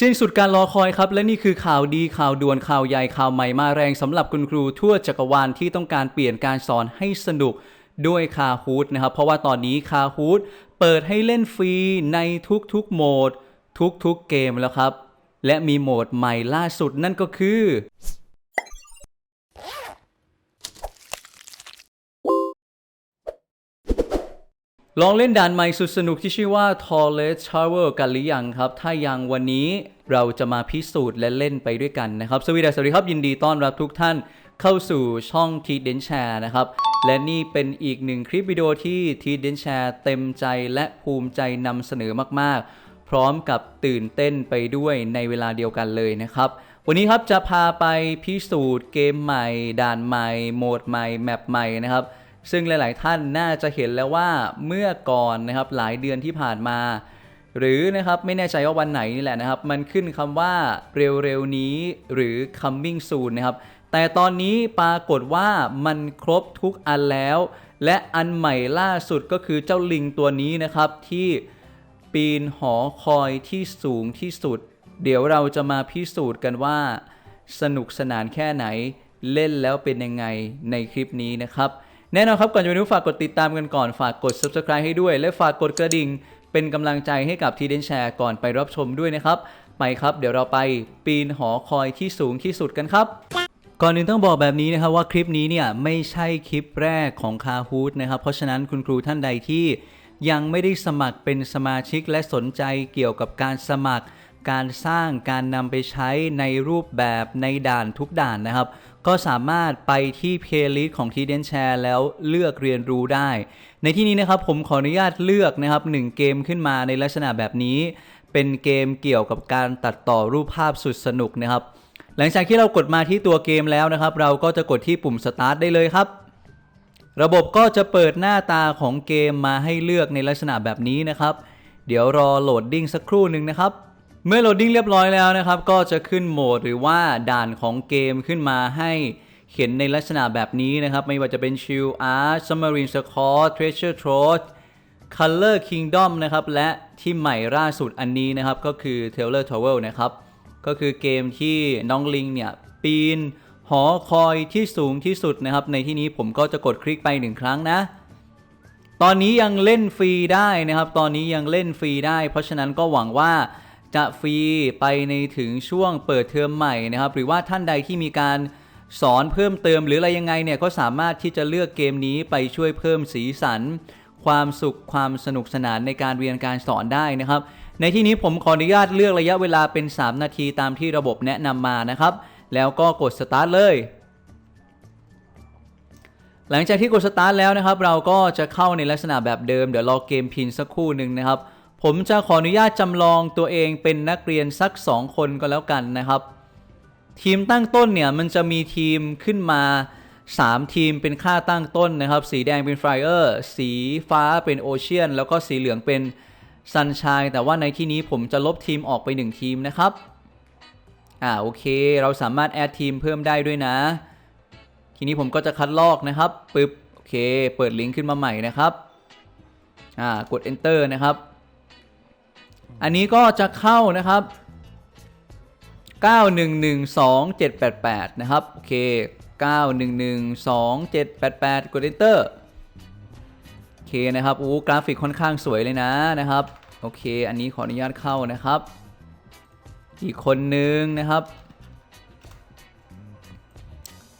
สิ้นสุดการรอคอยครับ และนี่คือข่าวดีข่าวด่วนข่าวใหญ่ข่าวใหม่มาแรงสำหรับคุณครูทั่วจักรวาลที่ต้องการเปลี่ยนการสอนให้สนุกด้วยคาฮูดนะครับ เพราะว่าตอนนี้คาฮูดเปิดให้เล่นฟรีในทุกๆโหมด ทุกๆเกมแล้วครับ และมีโหมดใหม่ล่าสุดนั่นก็คือ ลองเล่นด่านใหม่สุดสนุกที่ชื่อว่า Tallest Tower กันหรือยังครับ ถ้ายังวันนี้เราจะมาพิสูจน์และเล่นไปด้วยกันนะครับ สวัสดีสวัสดีครับยินดีต้อนรับทุกท่านเข้าสู่ช่อง t ีเดนแชร์นะครับ และนี่เป็นอีกหนึ่งคลิปวิดีโอที่ t ีเดนแชร์เต็มใจและภูมิใจนำเสนอมากๆ พร้อมกับตื่นเต้นไปด้วยในเวลาเดียวกันเลยนะครับ วันนี้ครับจะพาไปพิสูจน์เกมใหม่ ด่านใหม่ โหมดใหม่ แมปใหม่นะครับ ซึ่งหลาย ๆ ท่านน่าจะเห็นแล้วว่าเมื่อก่อนนะครับหลายเดือนที่ผ่านมา หรือนะครับไม่แน่ใจว่าวันไหนนี่แหละนะครับ มันขึ้นคำว่าเร็ว ๆ นี้หรือ coming soon นะครับ แต่ตอนนี้ปรากฏว่ามันครบทุกอันแล้ว และอันใหม่ล่าสุดก็คือเจ้าลิงตัวนี้นะครับที่ปีนหอคอยที่สูงที่สุด เดี๋ยวเราจะมาพิสูจน์กันว่า สนุกสนานแค่ไหนเล่นแล้วเป็นยังไงในคลิปนี้นะครับ แน่นอนครับก่อนจะไปดูฝากกดติดตามกันก่อนฝากกด subscribe ให้ด้วย และฝากกดกระดิ่ง เป็นกำลังใจให้กับทีเดนแชร์ก่อนไปรับชมด้วยนะครับ ไปครับเดี๋ยวเราไปปีนหอคอยที่สูงที่สุดกันครับก่อนอื่นต้องบอกแบบนี้นะครับว่าคลิปนี้เนี่ยไม่ใช่คลิปแรกของคาฮูดนะครับ เพราะฉะนั้นคุณครูท่านใดที่ยังไม่ได้สมัครเป็นสมาชิกและสนใจเกี่ยวกับการสมัคร การสร้างการนำไปใช้ในรูปแบบในด่านทุกด่านนะครับ ก็สามารถไปที่เพลย์ลิสต์ของ t ีเดนแชร์แล้วเลือกเรียนรู้ได้ ในที่นี้นะครับผมขออนุญาตเลือกนะครับหนึ่งเกมขึ้นมาในลักษณะแบบนี้ เป็นเกมเกี่ยวกับการตัดต่อรูปภาพสุดสนุกนะครับ หลังจากที่เรากดมาที่ตัวเกมแล้วนะครับ เราก็จะกดที่ปุ่ม start ได้เลยครับ ระบบก็จะเปิดหน้าตาของเกมมาให้เลือกในลักษณะแบบนี้นะครับ เดี๋ยวรอโหลดดิ้งสักครู่หนึ่งนะครับ เมื่อโหลดดิ้งเรียบร้อยแล้วนะครับ ก็จะขึ้นโหมดหรือว่าด่านของเกมขึ้นมาให้เห็นในลักษณะแบบนี้นะครับ ไม่ว่าจะเป็น Shield Art Submarine Score Treasure Trove Color Kingdom นะครับ และที่ใหม่ล่าสุดอันนี้นะครับ ก็คือ Taylor Tower นะครับ ก็คือเกมที่น้องลิงเนี่ย ปีน หอคอยที่สูงที่สุดนะครับ ในที่นี้ผมก็จะกดคลิกไปหนึ่งครั้งนะ ตอนนี้ยังเล่นฟรีได้นะครับ ตอนนี้ยังเล่นฟรีได้ เพราะฉะนั้นก็หวังว่า จะฟรีไปในถึงช่วงเปิดเทอมใหม่นะครับ หรือว่าท่านใดที่มีการสอนเพิ่มเติมหรืออะไรยังไงเนี่ยก็สามารถที่จะเลือกเกมนี้ไปช่วยเพิ่มสีสัน ความสุขความสนุกสนานในการเรียนการสอนได้นะครับ ในที่นี้ผมขออนุญาตเลือกระยะเวลาเป็น 3 นาทีตามที่ระบบแนะนำมานะครับ แล้วก็กดสตาร์ทเลยหลังจากที่กดสตาร์ทแล้วนะครับ เราก็จะเข้าในลักษณะแบบเดิม เดี๋ยวรอเกมพินสักครู่หนึ่งนะครับ ผมจะขออนุญาตจำลองตัวเองเป็นนักเรียนสัก 2 คนก็แล้วกันนะครับ ทีมตั้งต้นเนี่ยมันจะมีทีมขึ้นมา 3 ทีมเป็นค่าตั้งต้นนะครับ สีแดงเป็น Flyer สีฟ้าเป็น Ocean แล้วก็สีเหลืองเป็น Sunshine แต่ว่าในที่นี้ผมจะลบทีมออกไป 1 ทีมนะครับ อ่าโอเค เราสามารถแอดทีมเพิ่มได้ด้วยนะ ทีนี้ผมก็จะคัดลอกนะครับปึ๊บโอเค เปิดลิงก์ขึ้นมาใหม่นะครับ อ่ากด enter นะครับ อันนี้ก็จะเข้านะครับ 9112-788 นะครับ โอเค 9112-788 กด enter โอเคนะครับอู้กราฟิกค่อนข้างสวยเลยนะนะครับ โอเค อันนี้ขออนุญาตเข้านะครับ อีกคนนึงนะครับ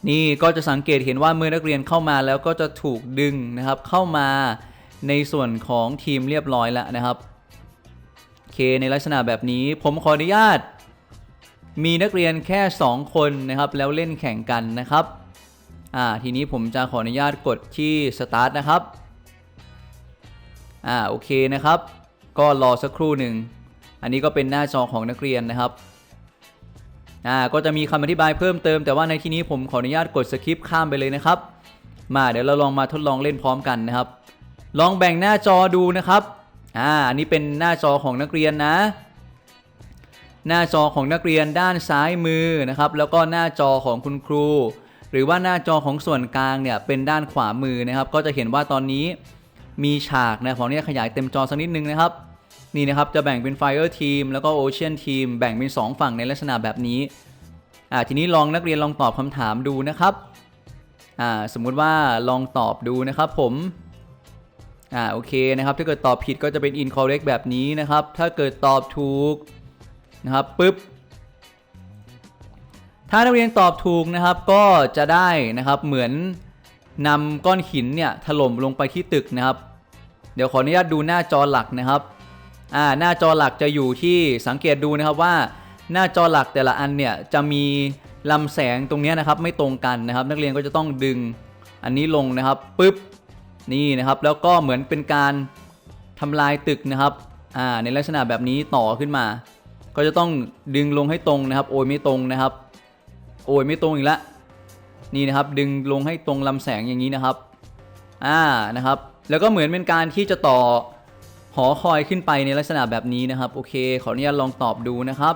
นี่ก็จะสังเกตเห็นว่าเมื่อนักเรียนเข้ามาแล้วก็จะถูกดึงนะครับเข้ามาในส่วนของทีมเรียบร้อยแล้วนะครับ โอเคในลักษณะแบบนี้ ผมขออนุญาต มีนักเรียนแค่ 2 คนนะครับ แล้วเล่นแข่งกันนะครับอ่าทีนี้ผมจะขออนุญาตกดที่ start นะครับอ่าโอเคนะครับ ก็รอสักครู่หนึ่ง อันนี้ก็เป็นหน้าจอของนักเรียนนะครับอ่าก็จะมีคำอธิบายเพิ่มเติม แต่ว่าในที่นี้ผมขออนุญาตกดสคริปข้ามไปเลยนะครับ มาเดี๋ยวเราลองมาทดลองเล่นพร้อมกันนะครับ ลองแบ่งหน้าจอดูนะครับ อ่าอันนี้เป็นหน้าจอของนักเรียนนะ หน้าจอของนักเรียนด้านซ้ายมือนะครับ แล้วก็หน้าจอของคุณครู หรือว่าหน้าจอของส่วนกลางเนี่ยเป็นด้านขวามือนะครับ ก็จะเห็นว่าตอนนี้มีฉากนะของนี้ขยายเต็มจอสักนิดนึงนะครับ นี่นะครับจะแบ่งเป็น Fire Team แล้วก็ Ocean Team แบ่งเป็น 2 ฝั่งในลักษณะแบบนี้อ่าทีนี้ลองนักเรียนลองตอบคำถามดูนะครับอ่าสมมุติว่าลองตอบดูนะครับผม อ่าโอเคนะครับถ้าเกิดตอบผิดก็จะเป็น incorrect แบบนี้นะครับ ถ้าเกิดตอบถูกนะครับปุ๊บถ้านักเรียนตอบถูกนะครับก็จะได้นะครับเหมือนนำก้อนหินเนี่ยถล่มลงไปที่ตึกนะครับ เดี๋ยวขออนุญาตดูหน้าจอหลักนะครับอ่าหน้าจอหลักจะอยู่ที่สังเกตดูนะครับว่าหน้าจอหลักแต่ละอันเนี่ยจะมีลำแสงตรงนี้นะครับไม่ตรงกันนะครับ นักเรียนก็จะต้องดึงอันนี้ลงนะครับปุ๊บ นี่นะครับแล้วก็เหมือนเป็นการทำลายตึกนะครับอ่าในลักษณะแบบนี้ต่อขึ้นมา ก็จะต้องดึงลงให้ตรงนะครับ โอยไม่ตรงนะครับ โอ้ยไม่ตรงอีกแล้วนี่นะครับดึงลงให้ตรงลำแสงอย่างนี้นะครับอ่านะครับ แล้วก็เหมือนเป็นการที่จะต่อหอคอยขึ้นไปในลักษณะแบบนี้นะครับโอเค ขออนุญาตลองตอบดูนะครับ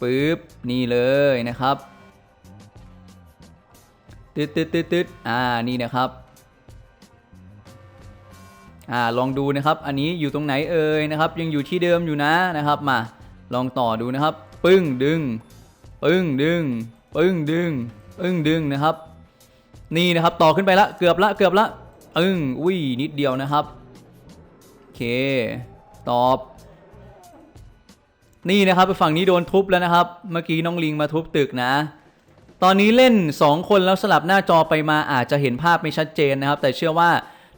ปึ๊บนี่เลยนะครับตึ๊ดตึ๊ดตึ๊ดตึ๊ดอ่านี่นะครับ อ่าลองดูนะครับอันนี้อยู่ตรงไหนเอ่ยนะครับ ยังอยู่ที่เดิมอยู่นะนะครับมาลองต่อดูนะครับ ปึ้งดึง ปึ้งดึง ปึ้งดึงปึ้งดึงนะครับ นี่นะครับต่อขึ้นไปละเกือบละเกือบละปึ้งอุ้ยนิดเดียวนะครับโอเค ตอบ นี่นะครับฝั่งนี้โดนทุบแล้วนะครับ เมื่อกี้น้องลิงมาทุบตึกนะตอนนี้เล่น 2 คนแล้วสลับหน้าจอไปมาอาจจะเห็นภาพไม่ชัดเจนนะครับ แต่เชื่อว่า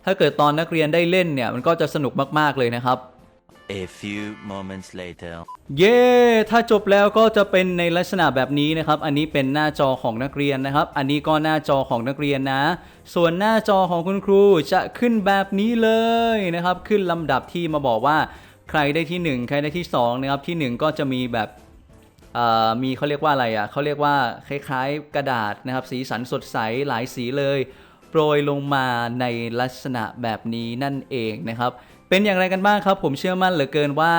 ถ้าเกิดตอนนักเรียนได้เล่นเนี่ยมันก็จะสนุกมากๆเลยนะครับ A few moments later. เย้ ถ้าจบแล้วก็จะเป็นในลักษณะแบบนี้นะครับ อันนี้เป็นหน้าจอของนักเรียนนะครับ อันนี้ก็หน้าจอของนักเรียนนะ ส่วนหน้าจอของคุณครูจะขึ้นแบบนี้เลยนะครับ ขึ้นลำดับที่มาบอกว่าใครได้ที่ 1 ใครได้ที่2นะครับ ที่ 1 ก็จะมีแบบเอ่อมีเขาเรียกว่าอะไรอะเขาเรียกว่าคล้ายๆ กระดาษนะครับ สีสันสดใสหลายสีเลย โปรยลงมาในลักษณะแบบนี้นั่นเองนะครับ เป็นอย่างไรกันบ้างครับ ผมเชื่อมั่นเหลือเกินว่า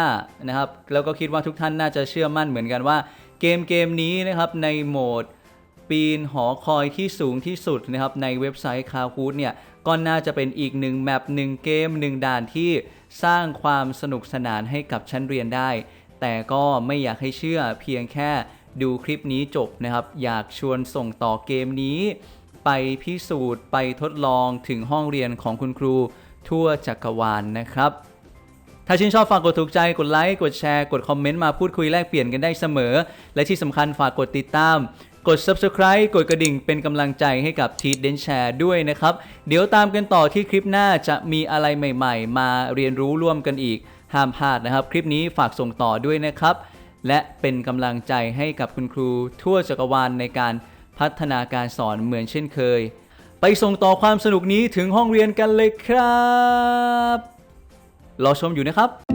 นะครับแล้วก็คิดว่าทุกท่านน่าจะเชื่อมั่นเหมือนกันว่า เกมเกมนี้นะครับในโหมดปีนหอคอยที่สูงที่สุดนะครับในเว็บไซต์คาคูดเนี่ยก็น่าจะเป็นอีกหนึ่งแมปหนึ่งเกมหนึ่งด่านที่สร้างความสนุกสนานให้กับชั้นเรียนได้ แต่ก็ไม่อยากให้เชื่อเพียงแค่ดูคลิปนี้จบนะครับ อยากชวนส่งต่อเกมนี้ ไปพิสูจน์ไปทดลองถึงห้องเรียนของคุณครูทั่วจักรวาลนะครับ ถ้าชื่นชอบฝากกดถูกใจ กดไลค์ กดแชร์ กดคอมเมนต์มาพูดคุยแลกเปลี่ยนกันได้เสมอ และที่สำคัญฝากกดติดตาม กด subscribe กดกระดิ่งเป็นกำลังใจให้กับทีเดนแชร์ด้วยนะครับ เดี๋ยวตามกันต่อที่คลิปหน้าจะมีอะไรใหม่ ๆ มาเรียนรู้ร่วมกันอีก ห้ามพลาดนะครับ คลิปนี้ฝากส่งต่อด้วยนะครับ และเป็นกำลังใจให้กับคุณครูทั่วจักรวาลในการ พัฒนาการสอนเหมือนเช่นเคย ไปส่งต่อความสนุกนี้ถึงห้องเรียนกันเลยครับ รอชมอยู่นะครับ